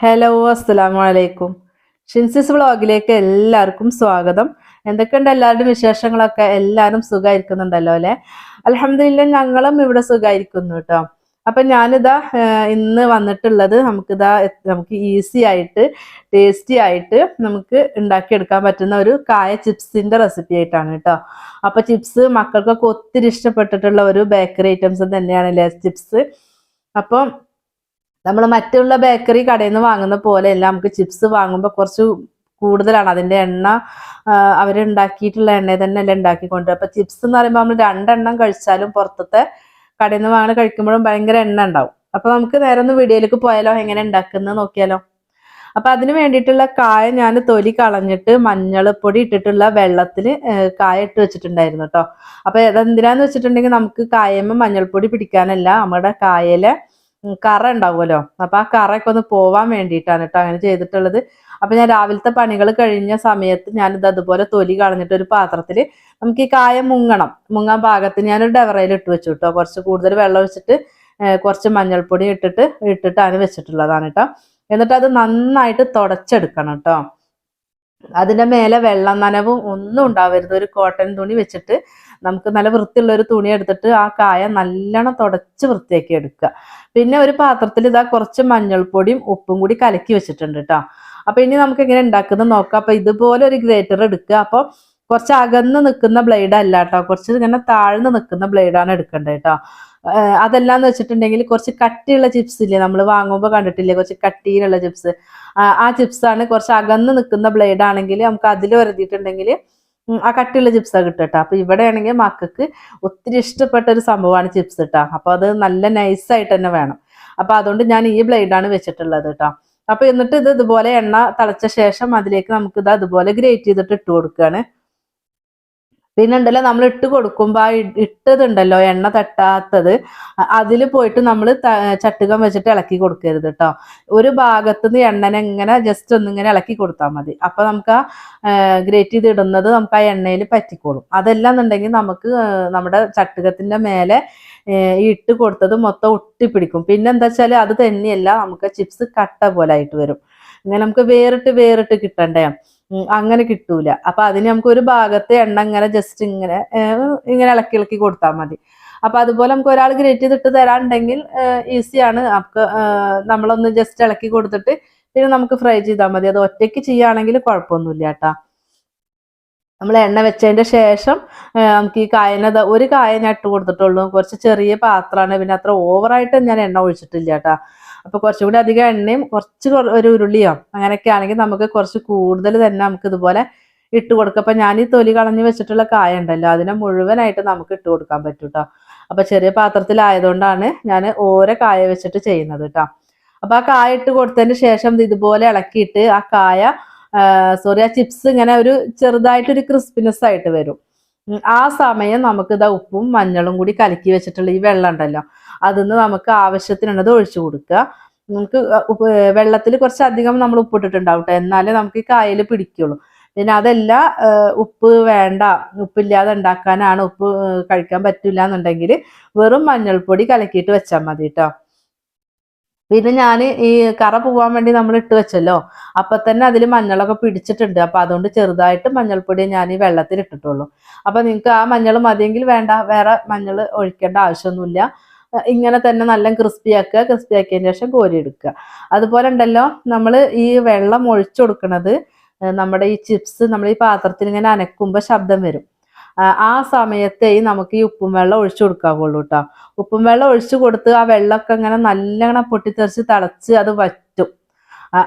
Hello അസ്സലാമു അലൈക്കും ഷിൻസിസ് വ്ളോഗിലേക്ക് എല്ലാവർക്കും സ്വാഗതം. എന്തൊക്കെയുണ്ട് എല്ലാവരുടെയും വിശേഷങ്ങളൊക്കെ? എല്ലാവരും സുഖമായിരിക്കുന്നുണ്ടല്ലോ അല്ലേ? അലഹമില്ല ഞങ്ങളും ഇവിടെ സുഖമായിരിക്കുന്നു കേട്ടോ. അപ്പൊ ഞാനിതാ ഇന്ന് വന്നിട്ടുള്ളത് നമുക്കിതാ നമുക്ക് ഈസി ആയിട്ട് ടേസ്റ്റി ആയിട്ട് നമുക്ക് ഉണ്ടാക്കിയെടുക്കാൻ പറ്റുന്ന ഒരു കായ ചിപ്സിന്റെ റെസിപ്പി ആയിട്ടാണ് കേട്ടോ. അപ്പൊ ചിപ്സ് മക്കൾക്കൊക്കെ ഒത്തിരി ഇഷ്ടപ്പെട്ടിട്ടുള്ള ഒരു ബേക്കറി ഐറ്റംസ് തന്നെയാണ് ചിപ്സ്? അപ്പം നമ്മൾ മറ്റുള്ള ബേക്കറി കടയിൽ നിന്ന് വാങ്ങുന്ന പോലെയല്ല. നമുക്ക് ചിപ്സ് വാങ്ങുമ്പോൾ കുറച്ച് കൂടുതലാണ്. അതിന്റെ എണ്ണ അവരുണ്ടാക്കിയിട്ടുള്ള എണ്ണ തന്നെയല്ല ഉണ്ടാക്കിക്കൊണ്ട് അപ്പം ചിപ്സ് എന്ന് പറയുമ്പോൾ നമ്മൾ രണ്ടെണ്ണം കഴിച്ചാലും പുറത്തത്തെ കടയിൽ നിന്ന് വാങ്ങണ കഴിക്കുമ്പോഴും ഭയങ്കര എണ്ണ ഉണ്ടാവും. അപ്പോൾ നമുക്ക് നേരെ ഒന്ന് വീഡിയോയിലേക്ക് പോയാലോ? എങ്ങനെ ഉണ്ടാക്കുന്നത് നോക്കിയാലോ? അപ്പം അതിന് വേണ്ടിയിട്ടുള്ള കായ ഞാൻ തൊലി കളഞ്ഞിട്ട് മഞ്ഞൾപ്പൊടി ഇട്ടിട്ടുള്ള വെള്ളത്തിൽ കായ ഇട്ട് വെച്ചിട്ടുണ്ടായിരുന്നു കേട്ടോ അപ്പം അതെന്തിനാന്ന് വെച്ചിട്ടുണ്ടെങ്കിൽ നമുക്ക് കായമ്മ മഞ്ഞൾപ്പൊടി പിടിക്കാനല്ല. നമ്മുടെ കായലെ ഉം, കറ ഉണ്ടാവുമല്ലോ. അപ്പൊ ആ കറയൊക്കെ ഒന്ന് പോവാൻ വേണ്ടിയിട്ടാണ് കേട്ടോ അങ്ങനെ ചെയ്തിട്ടുള്ളത്. അപ്പൊ ഞാൻ രാവിലത്തെ പണികൾ കഴിഞ്ഞ സമയത്ത് ഞാനിത് അതുപോലെ തൊലി കളഞ്ഞിട്ട് ഒരു പാത്രത്തിൽ നമുക്ക് ഈ കായ മുങ്ങണം. മുങ്ങാൻ പാകത്തിന് ഞാനൊരു ഡെവറയിൽ ഇട്ട് വെച്ചു കേട്ടോ കുറച്ച് കൂടുതൽ വെള്ളം ഒഴിച്ചിട്ട് കുറച്ച് മഞ്ഞൾപ്പൊടി ഇട്ടിട്ട് ഇട്ടിട്ടാണ് വെച്ചിട്ടുള്ളതാണ് കേട്ടോ എന്നിട്ട് അത് നന്നായിട്ട് തുടച്ചെടുക്കണം കേട്ടോ അതിന്റെ മേലെ വെള്ളം നനവും ഒന്നും ഉണ്ടാവരുത്. ഒരു കോട്ടൺ തുണി വെച്ചിട്ട് നമുക്ക് നല്ല വൃത്തിയുള്ള ഒരു തുണി എടുത്തിട്ട് ആ കായ നല്ലോണം തുടച്ച് വൃത്തിയാക്കി എടുക്കുക. പിന്നെ ഒരു പാത്രത്തിൽ ഇതാ കുറച്ച് മഞ്ഞൾപ്പൊടിയും ഉപ്പും കൂടി കലക്കി വെച്ചിട്ടുണ്ട് കേട്ടോ അപ്പൊ ഇനി നമുക്ക് എങ്ങനെ ഉണ്ടാക്കുന്നത് നോക്കാം. അപ്പൊ ഇതുപോലെ ഒരു ഗ്രേറ്റർ എടുക്കുക. അപ്പൊ കുറച്ച് അകന്ന് നിൽക്കുന്ന ബ്ലേഡ് അല്ല കേട്ടോ കുറച്ച് ഇങ്ങനെ താഴ്ന്ന് നിൽക്കുന്ന ബ്ലേഡാണ് എടുക്കേണ്ടത് കേട്ടോ അതെല്ലാം വെച്ചിട്ടുണ്ടെങ്കിൽ കുറച്ച് കട്ടിയുള്ള ചിപ്സ് ഇല്ലേ? നമ്മൾ വാങ്ങുമ്പോൾ കണ്ടിട്ടില്ലേ? കുറച്ച് കട്ടിയിലുള്ള ചിപ്സ് ആ ചിപ്സാണ് കുറച്ച് അകന്ന് നിൽക്കുന്ന ബ്ലേഡ് ആണെങ്കിൽ നമുക്ക് അതിൽ വരുത്തിയിട്ടുണ്ടെങ്കിൽ ആ കട്ടിയുള്ള ചിപ്സാണ് കിട്ടുക കേട്ടോ അപ്പൊ ഇവിടെ ആണെങ്കിൽ മക്കൾക്ക് ഒത്തിരി ഇഷ്ടപ്പെട്ട ഒരു സംഭവമാണ് ചിപ്സ് കേട്ടോ അപ്പൊ അത് നല്ല നൈസായിട്ട് തന്നെ വേണം. അപ്പൊ അതുകൊണ്ട് ഞാൻ ഈ ബ്ലേഡാണ് വെച്ചിട്ടുള്ളത് കേട്ടോ അപ്പൊ എന്നിട്ട് ഇത് ഇതുപോലെ എണ്ണ തിളച്ച ശേഷം അതിലേക്ക് നമുക്ക് ഇത് അതുപോലെ ഗ്രേറ്റ് ചെയ്തിട്ട് ഇട്ട് കൊടുക്കുകയാണ്. പിന്നെ ഉണ്ടല്ലോ നമ്മൾ ഇട്ട് കൊടുക്കുമ്പോൾ ആ ഇട്ടതുണ്ടല്ലോ എണ്ണ തട്ടാത്തത്. അതിൽ പോയിട്ട് നമ്മൾ ചട്ടുകം വെച്ചിട്ട് ഇളക്കി കൊടുക്കരുത് കേട്ടോ ഒരു ഭാഗത്തുനിന്ന് എണ്ണനെ ഇങ്ങനെ ജസ്റ്റ് ഒന്നിങ്ങനെ ഇളക്കി കൊടുത്താൽ മതി. അപ്പൊ നമുക്ക് ആ ഗ്രേറ്റ് ചെയ്ത് ഇടുന്നത് നമുക്ക് ആ എണ്ണയിൽ പറ്റിക്കോളും. അതെല്ലാം എന്നുണ്ടെങ്കിൽ നമുക്ക് നമ്മുടെ ചട്ടുകത്തിന്റെ മേലെ ഈ ഇട്ട് കൊടുത്തത് മൊത്തം ഒട്ടിപ്പിടിക്കും. പിന്നെ എന്താ വെച്ചാൽ അത് തന്നെയല്ല നമുക്ക് ചിപ്സ് കട്ട പോലെ ആയിട്ട് വരും. ഇങ്ങനെ നമുക്ക് വേറിട്ട് വേറിട്ട് കിട്ടണ്ടേ? അങ്ങനെ കിട്ടൂല. അപ്പൊ അതിന് നമുക്ക് ഒരു ഭാഗത്ത് എണ്ണ ഇങ്ങനെ ജസ്റ്റ് ഇങ്ങനെ ഇങ്ങനെ ഇളക്കി ഇളക്കി കൊടുത്താൽ മതി. അപ്പൊ അതുപോലെ നമുക്ക് ഒരാൾ ഗ്രേറ്റ് ചെയ്തിട്ട് തരാണ്ടെങ്കിൽ ഈസിയാണ് നമുക്ക് നമ്മളൊന്ന് ജസ്റ്റ് ഇളക്കി കൊടുത്തിട്ട് പിന്നെ നമുക്ക് ഫ്രൈ ചെയ്താൽ മതി. അത് ഒറ്റയ്ക്ക് ചെയ്യുകയാണെങ്കിൽ കുഴപ്പമൊന്നുമില്ല കേട്ടാ. നമ്മൾ എണ്ണ വെച്ചതിന്റെ ശേഷം നമുക്ക് ഈ കായന ഒരു കായ ഞാൻ ഇട്ട് കൊടുത്തിട്ടുള്ളൂ. കുറച്ച് ചെറിയ പാത്രമാണ്. പിന്നെ അത്ര ഓവറായിട്ട് ഞാൻ എണ്ണ ഒഴിച്ചിട്ടില്ല കേട്ടാ. അപ്പൊ കുറച്ചും കൂടി അധികം എണ്ണയും കുറച്ച് ഒരു ഉരുളിയോ അങ്ങനെയൊക്കെ ആണെങ്കിൽ നമുക്ക് കുറച്ച് കൂടുതൽ തന്നെ നമുക്ക് ഇതുപോലെ ഇട്ട് കൊടുക്കുക അപ്പൊ ഞാൻ ഈ തൊലി കളഞ്ഞ് വെച്ചിട്ടുള്ള കായ ഉണ്ടല്ലോ അതിനെ മുഴുവനായിട്ട് നമുക്ക് ഇട്ട് കൊടുക്കാൻ പറ്റും കേട്ടോ അപ്പൊ ചെറിയ പാത്രത്തിലായതുകൊണ്ടാണ് ഞാൻ ഓരോ കായ വെച്ചിട്ട് ചെയ്യുന്നത് കേട്ടോ അപ്പൊ ആ കായ ഇട്ട് കൊടുത്തതിന് ശേഷം ഇത് ഇതുപോലെ ഇളക്കിയിട്ട് ആ കായ സോറി ആ ചിപ്സ് ഇങ്ങനെ ഒരു ചെറുതായിട്ടൊരു ക്രിസ്പിനെസ് ആയിട്ട് വരും. ആ സമയം നമുക്ക് ഇതാ ഉപ്പും മഞ്ഞളും കൂടി കലക്കി വെച്ചിട്ടുള്ള ഈ വെള്ളം ഉണ്ടല്ലോ. അതിന്ന് നമുക്ക് ആവശ്യത്തിനുള്ളത് ഒഴിച്ചു കൊടുക്കുക. നമുക്ക് വെള്ളത്തിൽ കുറച്ച് അധികം നമ്മൾ ഉപ്പിട്ടിട്ടുണ്ടാവും കേട്ടോ എന്നാലേ നമുക്ക് ഈ കായൽ പിടിക്കുള്ളൂ. പിന്നെ അതെല്ലാം ഉപ്പ് വേണ്ട ഉപ്പില്ലാതെ ഉണ്ടാക്കാനാണ് ഉപ്പ് കഴിക്കാൻ പറ്റില്ല എന്നുണ്ടെങ്കിൽ വെറും മഞ്ഞൾപ്പൊടി കലക്കിയിട്ട് വെച്ചാൽ മതി കേട്ടോ പിന്നെ ഞാൻ ഈ കറ പോവാൻ വേണ്ടി നമ്മൾ ഇട്ട് വെച്ചല്ലോ. അപ്പൊ തന്നെ അതിൽ മഞ്ഞളൊക്കെ പിടിച്ചിട്ടുണ്ട്. അപ്പൊ അതുകൊണ്ട് ചെറുതായിട്ട് മഞ്ഞൾപ്പൊടി ഞാൻ ഈ വെള്ളത്തിൽ ഇട്ടിട്ടുള്ളൂ. അപ്പൊ നിങ്ങൾക്ക് ആ മഞ്ഞൾ മതിയെങ്കിൽ വേണ്ട. വേറെ മഞ്ഞൾ ഒഴിക്കേണ്ട ആവശ്യമൊന്നുമില്ല. ഇങ്ങനെ തന്നെ നല്ല ക്രിസ്പി ആക്കുക. ക്രിസ്പി ആക്കിയതിന് ശേഷം കോരി എടുക്കുക. അതുപോലെ ഉണ്ടല്ലോ നമ്മൾ ഈ വെള്ളം ഒഴിച്ചു കൊടുക്കുന്നത് നമ്മുടെ ഈ ചിപ്സ് നമ്മൾ ഈ പാത്രത്തിൽ ഇങ്ങനെ അനക്കുമ്പോൾ ശബ്ദം വരും. ആ സമയത്തേ നമുക്ക് ഈ ഉപ്പും വെള്ളം ഒഴിച്ചു കൊടുക്കാവുള്ളൂ കേട്ടോ ഉപ്പും വെള്ളം ഒഴിച്ചു കൊടുത്ത് ആ വെള്ളമൊക്കെ ഇങ്ങനെ നല്ലവണ്ണം പൊട്ടിത്തെറിച്ച് തിളച്ച് അത് വറ്റും.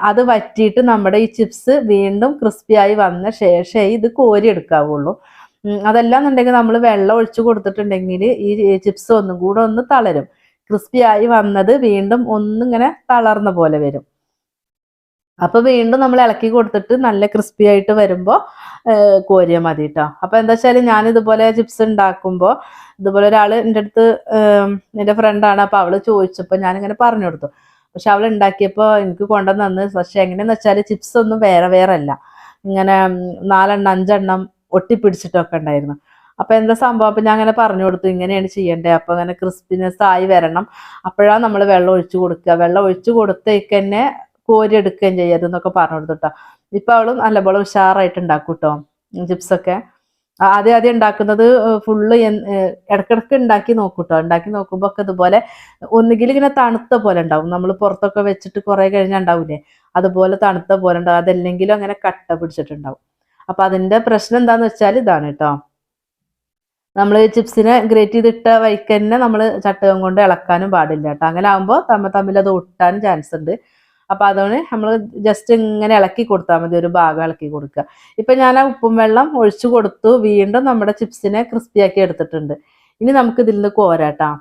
അത് വറ്റിയിട്ട് നമ്മുടെ ഈ ചിപ്സ് വീണ്ടും ക്രിസ്പിയായി വന്ന ശേഷമേ ഇത് കോരി എടുക്കാവുള്ളൂ. ഉം, അതല്ല എന്നുണ്ടെങ്കിൽ നമ്മൾ വെള്ളം ഒഴിച്ചു കൊടുത്തിട്ടുണ്ടെങ്കിൽ ഈ ചിപ്സ് ഒന്നും കൂടെ ഒന്ന് തളരും. ക്രിസ്പി ആയി വന്നത് വീണ്ടും ഒന്നിങ്ങനെ തളർന്ന പോലെ വരും. അപ്പൊ വീണ്ടും നമ്മൾ ഇളക്കി കൊടുത്തിട്ട് നല്ല ക്രിസ്പി ആയിട്ട് വരുമ്പോൾ കോരിയാൽ മതി കേട്ടോ അപ്പൊ എന്താ വെച്ചാൽ ഞാൻ ഇതുപോലെ ചിപ്സ് ഉണ്ടാക്കുമ്പോൾ ഇതുപോലെ ഒരാൾ എന്റെ അടുത്ത് എന്റെ ഫ്രണ്ടാണ് അപ്പൊ അവൾ ചോദിച്ചപ്പോൾ ഞാനിങ്ങനെ പറഞ്ഞു കൊടുത്തു. പക്ഷെ അവൾ ഉണ്ടാക്കിയപ്പോൾ എനിക്ക് കൊണ്ടുവന്ന് തന്ന്. പക്ഷെ എങ്ങനെയാന്ന് വെച്ചാൽ ചിപ്സ് ഒന്നും വേറെ വേറെ അല്ല. ഇങ്ങനെ നാലെണ്ണം അഞ്ചെണ്ണം ഒട്ടിപ്പിടിച്ചിട്ടൊക്കെ ഉണ്ടായിരുന്നു. അപ്പൊ എന്താ സംഭവം? അപ്പൊ ഞാൻ അങ്ങനെ പറഞ്ഞു കൊടുത്തു. ഇങ്ങനെയാണ് ചെയ്യേണ്ടത് അപ്പൊ അങ്ങനെ ക്രിസ്പിനെസ് ആയി വരണം. അപ്പോഴാണ് നമ്മൾ വെള്ളം ഒഴിച്ചു കൊടുക്കുക. വെള്ളം ഒഴിച്ചു കൊടുത്തേക്ക് തന്നെ കോരി എടുക്കുകയും ചെയ്യരുത് എന്നൊക്കെ പറഞ്ഞു കൊടുത്തുട്ടോ ഇപ്പൊ അവളും നല്ലപോലെ ഉഷാറായിട്ട് ഉണ്ടാക്കും കേട്ടോ ചിപ്സൊക്കെ ആദ്യം ആദ്യം ഉണ്ടാക്കുന്നത് ഫുള്ള് ഇടക്കിടക്ക് ഉണ്ടാക്കി നോക്കും കേട്ടോ ഉണ്ടാക്കി നോക്കുമ്പോൾ ഒക്കെ ഇതുപോലെ ഒന്നുകിൽ ഇങ്ങനെ തണുത്ത പോലെ ഉണ്ടാവും. നമ്മൾ പുറത്തൊക്കെ വെച്ചിട്ട് കുറെ കഴിഞ്ഞാൽ ഉണ്ടാവില്ലേ അതുപോലെ തണുത്ത പോലെ ഉണ്ടാവും. അതല്ലെങ്കിലും അങ്ങനെ കട്ട പിടിച്ചിട്ടുണ്ടാവും. അപ്പൊ അതിന്റെ പ്രശ്നം എന്താന്ന് വെച്ചാൽ ഇതാണ് കേട്ടോ നമ്മൾ ചിപ്സിനെ ഗ്രേറ്റ് ചെയ്തിട്ട വൈക്കന്നെ നമ്മൾ ചട്ടകം കൊണ്ട് ഇളക്കാനും പാടില്ല കേട്ടോ അങ്ങനെ ആകുമ്പോൾ തമ്മിൽ തമ്മിൽ അത് ഒട്ടാനും ചാൻസ് ഉണ്ട്. അപ്പൊ അതുകൊണ്ട് നമ്മൾ ജസ്റ്റ് ഇങ്ങനെ ഇളക്കി കൊടുത്താൽ മതി ഒരു ഭാഗം ഇളക്കി കൊടുക്കുക. ഇപ്പൊ ഞാൻ ആ ഉപ്പും വെള്ളം ഒഴിച്ചു കൊടുത്തു വീണ്ടും നമ്മുടെ ചിപ്സിനെ ക്രിസ്പിയാക്കി എടുത്തിട്ടുണ്ട്. ഇനി നമുക്ക് ഇതിൽ നിന്ന് കോരാട്ടാ.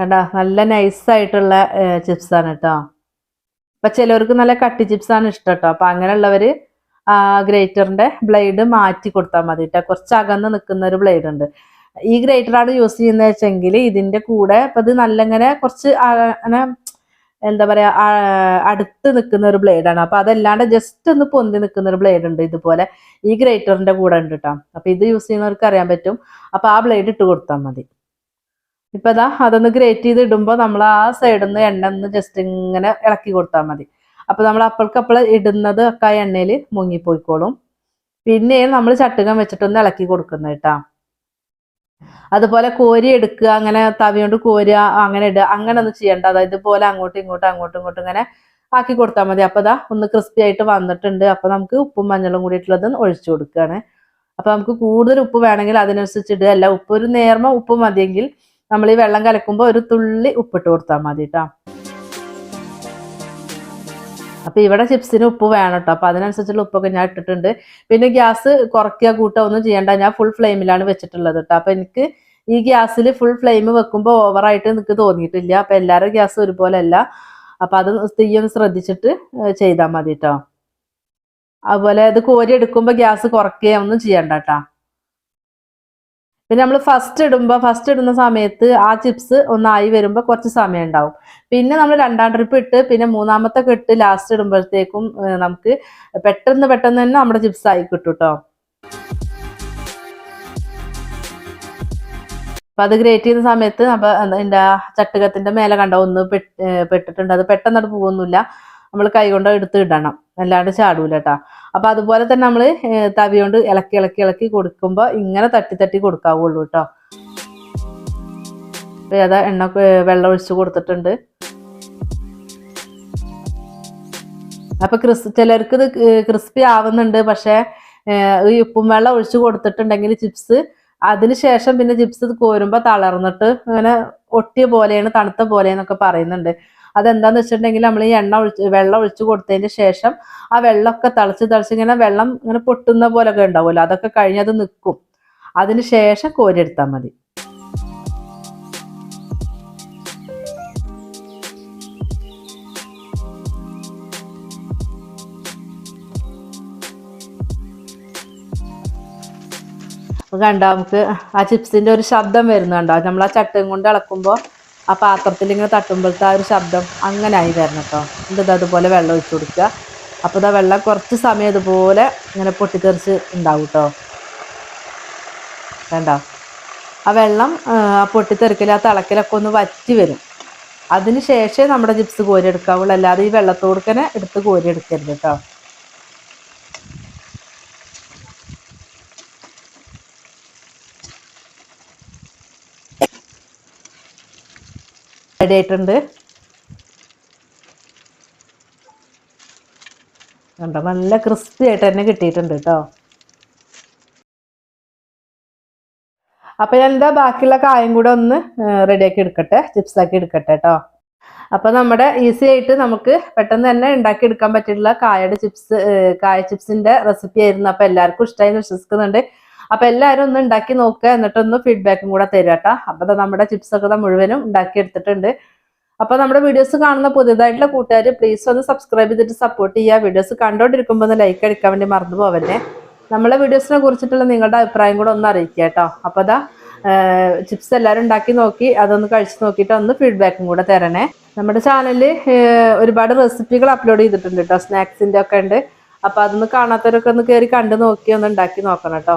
കണ്ട നല്ല നൈസായിട്ടുള്ള ചിപ്സാണ് കേട്ടോ അപ്പൊ ചിലവർക്ക് നല്ല കട്ടി ചിപ്സ് ആണ് ഇഷ്ടം കേട്ടോ അപ്പൊ അങ്ങനെയുള്ളവര് ഗ്രേറ്ററിന്റെ ബ്ലേഡ് മാറ്റി കൊടുത്താൽ മതി കേട്ടോ കുറച്ച് അകന്ന് നിൽക്കുന്ന ഒരു ബ്ലേഡ് ഉണ്ട്. ഈ ഗ്രേറ്ററാണ് യൂസ് ചെയ്യുന്നത് വെച്ചെങ്കിൽ ഇതിന്റെ കൂടെ അപ്പൊ ഇത് നല്ലങ്ങനെ കുറച്ച് അങ്ങനെ എന്താ പറയാ അടുത്ത് നിൽക്കുന്ന ഒരു ബ്ലേഡാണ് അപ്പൊ അതല്ലാണ്ട് ജസ്റ്റ് ഒന്ന് പൊന്തി നിൽക്കുന്ന ഒരു ബ്ലേഡ് ഉണ്ട് ഇതുപോലെ. ഈ ഗ്രേറ്ററിന്റെ കൂടെ ഉണ്ട് കേട്ടോ അപ്പൊ ഇത് യൂസ് ചെയ്യുന്നവർക്ക് അറിയാൻ പറ്റും. അപ്പൊ ആ ബ്ലേഡ് ഇട്ട് കൊടുത്താൽ മതി. ഇപ്പൊ ഇതാ അതൊന്ന് ഗ്രേറ്റ് ചെയ്ത് ഇടുമ്പോ നമ്മൾ ആ സൈഡിൽ നിന്ന് എണ്ണ ഒന്ന് ജസ്റ്റ് ഇങ്ങനെ ഇളക്കി കൊടുത്താൽ മതി. അപ്പൊ നമ്മൾ അപ്പൾക്കപ്പോൾ ഇടുന്നത് ഒക്കെ ആ എണ്ണയിൽ മുങ്ങിപ്പോയിക്കോളും. പിന്നെ നമ്മൾ ചട്ടുകം വെച്ചിട്ടൊന്ന് ഇളക്കി കൊടുക്കുന്നത് കേട്ടാ. അതുപോലെ കോരി എടുക്കുക അങ്ങനെ തവി കൊണ്ട് കോരുക അങ്ങനെ ഇടുക അങ്ങനെ ഒന്നും ചെയ്യണ്ട. അതായത് ഇതുപോലെ അങ്ങോട്ടും ഇങ്ങോട്ടും അങ്ങോട്ടും ഇങ്ങോട്ടും ഇങ്ങനെ ആക്കി കൊടുത്താൽ മതി. അപ്പൊ ഇതാ ഒന്ന് ക്രിസ്പി ആയിട്ട് വന്നിട്ടുണ്ട്. അപ്പൊ നമുക്ക് ഉപ്പും മഞ്ഞളും കൂടിയിട്ടുള്ളത് ഒഴിച്ചു കൊടുക്കുകയാണ്. അപ്പൊ നമുക്ക് കൂടുതൽ ഉപ്പ് വേണമെങ്കിൽ അതിനനുസരിച്ച് ഇടുക. അല്ല ഉപ്പ് ഒരു നേർമ ഉപ്പ് മതിയെങ്കിൽ നമ്മൾ ഈ വെള്ളം കലക്കുമ്പോൾ ഒരു തുള്ളി ഉപ്പിട്ട് കൊടുത്താൽ മതി കേട്ടോ അപ്പൊ ഇവിടെ ചിപ്സിന് ഉപ്പ് വേണം കേട്ടോ അപ്പൊ അതിനനുസരിച്ചുള്ള ഉപ്പൊക്കെ ഞാൻ ഇട്ടിട്ടുണ്ട്. പിന്നെ ഗ്യാസ് കുറയ്ക്കുക കൂട്ടുക ഒന്നും ചെയ്യണ്ട. ഞാൻ ഫുൾ ഫ്ലെയിമിലാണ് വെച്ചിട്ടുള്ളത് കേട്ടോ അപ്പൊ എനിക്ക് ഈ ഗ്യാസിൽ ഫുൾ ഫ്ലെയിം വെക്കുമ്പോൾ ഓവറായിട്ട് എനിക്ക് തോന്നിയിട്ടില്ല. അപ്പൊ എല്ലാവരും ഗ്യാസ് ഒരുപോലെ അല്ല അപ്പൊ അത് തീയൊന്ന് ശ്രദ്ധിച്ചിട്ട് ചെയ്താൽ മതി കേട്ടോ അതുപോലെ അത് കോരി എടുക്കുമ്പോൾ ഗ്യാസ് കുറയ്ക്കുക ഒന്നും ചെയ്യണ്ട കേട്ടോ പിന്നെ നമ്മൾ ഫസ്റ്റ് ഇടുമ്പോൾ ഫസ്റ്റ് ഇടുന്ന സമയത്ത് ആ ചിപ്സ് ഒന്നായി വരുമ്പോൾ കുറച്ച് സമയം ഉണ്ടാവും. പിന്നെ നമ്മൾ രണ്ടാം ട്രിപ്പ് ഇട്ട് പിന്നെ മൂന്നാമത്തെ ഇട്ട് ലാസ്റ്റ് ഇടുമ്പോഴത്തേക്കും നമുക്ക് പെട്ടെന്ന് പെട്ടെന്ന് തന്നെ നമ്മുടെ ചിപ്സ് ആയി കിട്ടും കേട്ടോ അപ്പൊ അത് ഗ്രേറ്റ് ചെയ്യുന്ന സമയത്ത് അപ്പൊ എന്താ ചട്ടുകത്തിന്റെ മേലെ കണ്ട ഒന്ന് പെട്ടിട്ടുണ്ട്. അത് പെട്ടെന്ന് അത് പോകുന്നില്ല നമ്മൾ കൈ കൊണ്ട് എടുത്ത് ഇടണം. അല്ലാണ്ട് ചാടൂല കേട്ടാ അപ്പൊ അതുപോലെ തന്നെ നമ്മൾ തവി കൊണ്ട് ഇളക്കി ഇളക്കി ഇളക്കി കൊടുക്കുമ്പോൾ ഇങ്ങനെ തട്ടി തട്ടി കൊടുക്കാവുള്ളൂ കേട്ടോ ഏതാ എണ്ണ വെള്ളം ഒഴിച്ച് കൊടുത്തിട്ടുണ്ട്. അപ്പൊ ക്രിസ് ചിലർക്ക് ഇത് ക്രിസ്പി ആവുന്നുണ്ട്. പക്ഷെ ഈ ഉപ്പും വെള്ളം ഒഴിച്ച് കൊടുത്തിട്ടുണ്ടെങ്കിൽ ചിപ്സ് അതിനുശേഷം പിന്നെ ചിപ്സ് കോരുമ്പോൾ തളർന്നിട്ട് ഇങ്ങനെ ഒട്ടിയ പോലെയാണ് തണുത്ത പോലെയെന്നൊക്കെ പറയുന്നുണ്ട്. അതെന്താന്ന് വെച്ചിട്ടുണ്ടെങ്കിൽ നമ്മൾ ഈ എണ്ണ ഒഴിച്ച് വെള്ളം ഒഴിച്ചു കൊടുത്തതിന് ശേഷം ആ വെള്ളമൊക്കെ തിളച്ച് തിളച്ച് ഇങ്ങനെ വെള്ളം ഇങ്ങനെ പൊട്ടുന്ന പോലൊക്കെ ഉണ്ടാവുമല്ലോ. അതൊക്കെ കഴിഞ്ഞത് നിൽക്കും അതിന് ശേഷം കോരിയെടുത്താൽ മതി. കണ്ട നമുക്ക് ആ ചിപ്സിന്റെ ഒരു ശബ്ദം വരുന്നുണ്ടോ. നമ്മൾ ആ ചട്ടയും കൊണ്ട് ഇളക്കുമ്പോൾ ആ പാത്രത്തിൽ ഇങ്ങനെ തട്ടുമ്പോഴത്തെ ആ ഒരു ശബ്ദം അങ്ങനെ ആയി വരണം കേട്ടോ. എന്നിട്ട് അതുപോലെ വെള്ളം ഒഴിച്ചു കൊടുക്കുക. അപ്പോൾ ഇതാ വെള്ളം കുറച്ച് സമയം ഇതുപോലെ ഇങ്ങനെ പൊട്ടിത്തെറിച്ച് ഉണ്ടാവും കേട്ടോ. വേണ്ട ആ വെള്ളം ആ പൊട്ടിത്തെറിക്കൽ ആ തിളക്കലൊക്കെ ഒന്ന് വറ്റി വരും. അതിന് ശേഷമേ നമ്മുടെ ജിപ്സ് കോരി എടുക്കാവുള്ളൂ. അല്ലാതെ ഈ വെള്ളത്തോടുക്കനെ എടുത്ത് കോരി എടുക്കരുത് കേട്ടോ. റെഡി ആയിട്ടുണ്ട് കണ്ടോ നല്ല ക്രിസ്പി ആയിട്ട് തന്നെ കിട്ടിയിട്ടുണ്ട് കേട്ടോ. അപ്പൊ ഞാൻ എന്താ ബാക്കിയുള്ള കായം കൂടെ ഒന്ന് റെഡിയാക്കി എടുക്കട്ടെ ചിപ്സ് ആക്കി എടുക്കട്ടെ കേട്ടോ. അപ്പൊ നമ്മുടെ ഈസി ആയിട്ട് നമുക്ക് പെട്ടെന്ന് തന്നെ ഉണ്ടാക്കി എടുക്കാൻ പറ്റിയിട്ടുള്ള കായയുടെ ചിപ്സ് കായ ചിപ്സിന്റെ റെസിപ്പി ആയിരുന്നു. അപ്പൊ എല്ലാവർക്കും ഇഷ്ടമായി വിശ്വസിക്കുന്നുണ്ട്. അപ്പൊ എല്ലാവരും ഒന്ന് ഉണ്ടാക്കി നോക്കുക എന്നിട്ടൊന്ന് ഫീഡ്ബാക്കും കൂടെ തരാട്ടാ അപ്പൊ നമ്മുടെ ചിപ്സ് ഒക്കെ മുഴുവനും ഉണ്ടാക്കി എടുത്തിട്ടുണ്ട്. അപ്പൊ നമ്മുടെ വീഡിയോസ് കാണുന്ന പുതിയതായിട്ടുള്ള കൂട്ടുകാർ പ്ലീസ് ഒന്ന് സബ്സ്ക്രൈബ് ചെയ്തിട്ട് സപ്പോർട്ട് ചെയ്യുക. വീഡിയോസ് കണ്ടോണ്ടിരിക്കുമ്പോൾ ഒന്ന് ലൈക്ക് അടിക്കാൻ വേണ്ടി മറന്നു പോവല്ലേ. നമ്മളെ വീഡിയോസിനെ കുറിച്ചിട്ടുള്ള നിങ്ങളുടെ അഭിപ്രായം കൂടെ ഒന്ന് അറിയിക്കുക കേട്ടോ. അപ്പൊ അതാ ചിപ്സ് എല്ലാവരും ഉണ്ടാക്കി നോക്കി അതൊന്ന് കഴിച്ചു നോക്കിയിട്ട് ഒന്ന് ഫീഡ്ബാക്കും കൂടെ തരണേ. നമ്മുടെ ചാനലിൽ ഒരുപാട് റെസിപ്പികൾ അപ്ലോഡ് ചെയ്തിട്ടുണ്ട് കേട്ടോ. സ്നാക്സിന്റെ ഒക്കെ ഉണ്ട്. അപ്പൊ അതൊന്ന് കാണാത്തവരൊക്കെ ഒന്ന് കയറി കണ്ടു നോക്കി ഒന്ന് ഉണ്ടാക്കി നോക്കണം കേട്ടോ.